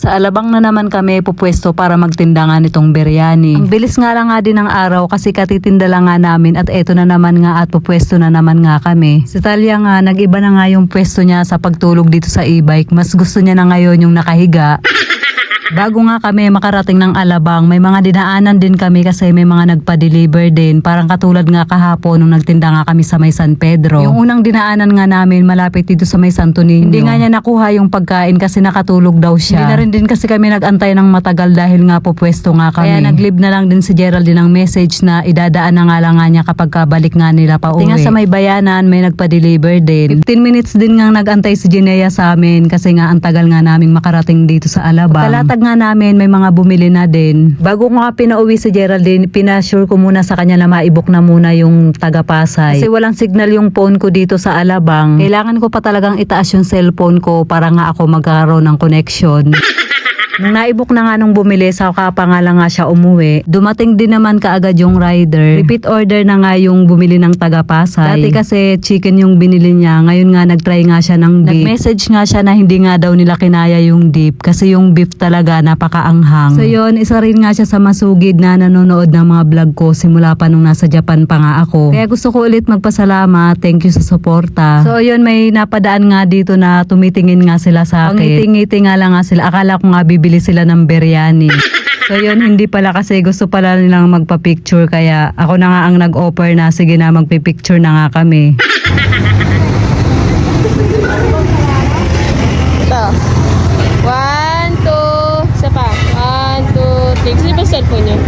Sa alabang na naman kami pupwesto para magtinda nga nitong biryani. Ang bilis nga lang nga din ng araw kasi katitinda lang nga namin at eto na naman nga at pupwesto na naman nga kami. Si Talia nga, nag-iba na nga yung pwesto niya sa pagtulog dito sa e-bike. Mas gusto niya na ngayon yung nakahiga. Bago nga kami makarating ng Alabang, may mga dinaanan din kami kasi may mga nagpa-deliver din. Parang katulad nga kahapon nung nagtinda nga kami sa may San Pedro. Yung unang dinaanan nga namin malapit dito sa may Santo Niño. Hindi nga niya nakuha yung pagkain kasi nakatulog daw siya. Hindi na rin din kasi kami nagantay ng matagal dahil nga po pwesto nga kami. Kaya nag-leave na lang din si Geraldine ng message na idadaan na nga lang nga niya kapag kabalik nga nila pa uwi. sa may bayanan may nagpa-deliver din. 15 minutes din nga nagantay si Jinea sa amin kasi nga ang tagal nga naming makarating dito sa Alabang. Kalatag nga namin may mga bumili na din. Bago ko nga pinauwi si Geraldine, pinasure ko muna sa kanya na maibok na muna yung taga Pasay. Kasi walang signal yung phone ko dito sa Alabang. Kailangan ko pa talagang itaas yung cellphone ko para nga ako magkaroon ng connection. Nung naibok na nga nung bumili, saka pa nga lang nga siya umuwi, dumating din naman kaagad yung rider. Repeat order na nga yung bumili ng taga Pasay. Dati kasi chicken yung binili niya, ngayon nga nagtry nga siya ng beef. Nag-message nga siya na hindi nga daw nila kinaya yung deep kasi yung beef talaga napakaanghang. So yun, isa rin nga siya sa masugid na nanonood ng mga vlog ko simula pa nung nasa Japan pa nga ako. Kaya gusto ko ulit magpasalamat. Thank you sa suporta. So yun, may napadaan nga dito na tumitingin nga sila sa akin. Ngiti-ngiti nga lang nga sila. Akala ko nga bibili sila ng biryani. So yun, hindi pala kasi gusto pala nilang magpa-picture kaya ako na nga ang nag-offer na sige na magpipicture na nga kami. Ito. One, two, isa pa. One, two, three. Kasi ba cellphone yun?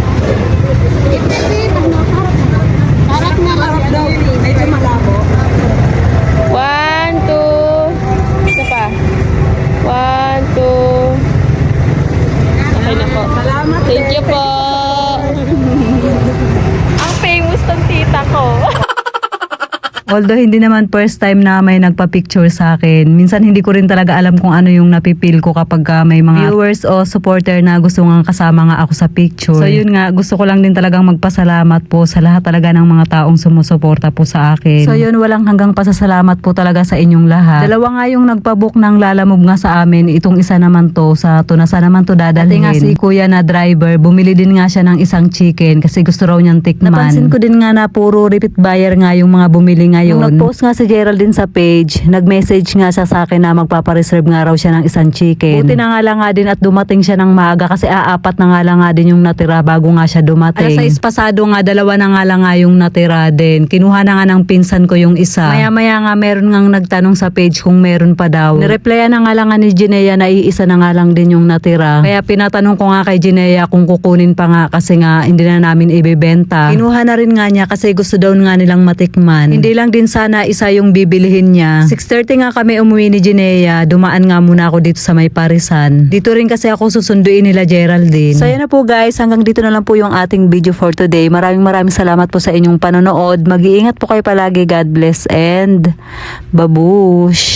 Harap na harap daw. Medyo malabo. One, two, isa pa. One, two. Okay na po. You po. Ang famous ng tita ko. Although hindi naman first time na may nagpa-picture sa akin, minsan hindi ko rin talaga alam kung ano yung napipil ko kapag ka may mga viewers o supporter na gusto nga kasama nga ako sa picture. So yun nga, gusto ko lang din talagang magpasalamat po sa lahat talaga ng mga taong sumusuporta po sa akin. So yun, walang hanggang pasasalamat po talaga sa inyong lahat. Dalawa nga yung nagpabook ng lalamove nga sa amin, itong isa naman to sa tunasa naman to dadalhin. Dati nga si kuya na driver, bumili din nga siya ng isang chicken kasi gusto raw niyang tikman. Napansin ko din nga na puro repeat buyer nga yung mga bumili ngayon. Nung nag-post nga si Geraldine sa page, nag-message nga siya sa akin na magpapareserve nga raw siya ng isang chicken. Buti na nga lang nga din at dumating siya ng maaga kasi aapat na nga lang nga din yung natira bago nga siya dumating. Alas 6 pasado nga, dalawa na nga lang nga yung natira din. Kinuha na nga ng pinsan ko yung isa. Maya-maya nga meron nga nagtanong sa page kung meron pa daw. Nireplyan na nga lang nga ni Jinea na iisa na nga lang din yung natira. Kaya pinatanong ko nga kay Jinea kung kukunin pa nga kasi nga hindi na namin ibebenta. Kinuha na rin nga niya kasi gusto daw nga nilang matikman. Hindi lang din sana isa yung bibilihin niya. 6.30 nga kami umuwi ni Jinea. Dumaan nga muna ako dito sa may parisan. Dito rin kasi ako susunduin nila Geraldine. So yan na po guys, hanggang dito na lang po yung ating video for today. Maraming maraming salamat po sa inyong panonood. Mag-iingat po kayo palagi. God bless and babush!